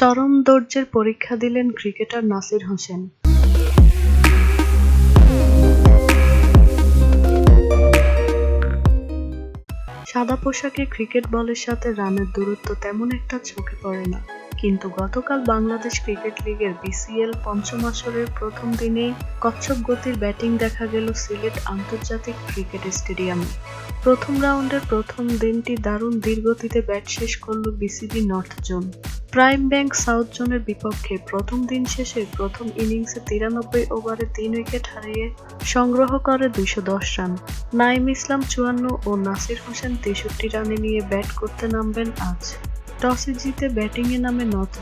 চরম দৌর্যের পরীক্ষা দিলেন ক্রিকেটার নাসির হোসেন। সাদা পোশাকে ক্রিকেট বলের সাথে রানের দূরত্ব তেমন একটা চোখে পড়ে না। কিন্তু গতকাল বাংলাদেশ ক্রিকেট লিগের বিসিএল পঞ্চম আসরের প্রথম দিনেই কচ্ছপ গতির ব্যাটিং দেখা গেল সিলেট আন্তর্জাতিক ক্রিকেট স্টেডিয়ামে। প্রথম রাউন্ডের প্রথম দিনটি দারুণ ধীরগতিতে ব্যাট শেষ করল BCB North Zone. Prime Bank South জোনের বিপক্ষে প্রথম দিন শেষে প্রথম ইনিংসে তিরানব্বই ওভারে তিন উইকেট হারিয়ে সংগ্রহ করে দুইশো দশ রান। নাইম ইসলাম চুয়ান্ন ও নাসির হোসেন তেষট্টি রানে নিয়ে ব্যাট করতে নামবেন আজ। টসে জিতে ব্যাটিংয়ে নামে নর্থ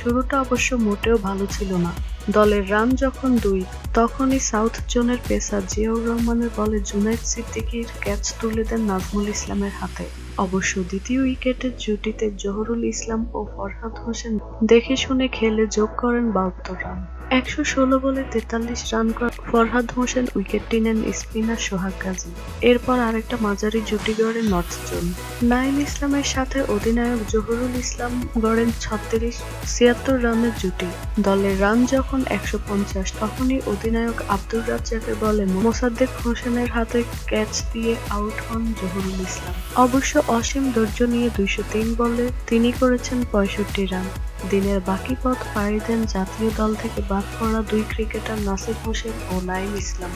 শুরুটা অবশ্য মোটেও ভালো ছিল না। দলের রান যখন দুই, তখনই সাউথ জোনের পেসার জিয়াউর রহমানের বলে জুনাইদ সিদ্দিকির ক্যাচ তুলে দেন নাজমুল ইসলামের হাতে। অবশ্য দ্বিতীয় উইকেটের জুটিতে জহরুল ইসলাম ও ফরহাদ হোসেন দেখে শুনে খেলে যোগ করেন বাহাত্তর রান। একশো ষোলো বলে তেতাল্লিশ রান করা ফরহাদ হোসেন উইকেটটি নেন স্পিনার সোহাগ গাজী। এরপর আরেকটা মাঝারি জুটি গড়ে নর্থ জোন। নাইম ইসলামের সাথে অধিনায়ক জহুরুল ইসলাম গড়েন ছত্রিশ, ছিয়াত্তর রানের জুটি। দলের রান যখন একশো পঞ্চাশ, তখনই অধিনায়ক আব্দুর রাজ্জাকের বলে মোসাদ্দেক হোসেনের হাতে ক্যাচ দিয়ে আউট হন জহুরুল ইসলাম। অবশ্য অসীম ধৈর্য নিয়ে দুইশো তিন বলে তিনি করেছেন পঁয়ষট্টি রান। দিনের বাকি পথ পাড়ি দেন জাতীয় দল থেকে বাদ পড়া দুই ক্রিকেটার নাসির হোসেন ও নাইম ইসলাম।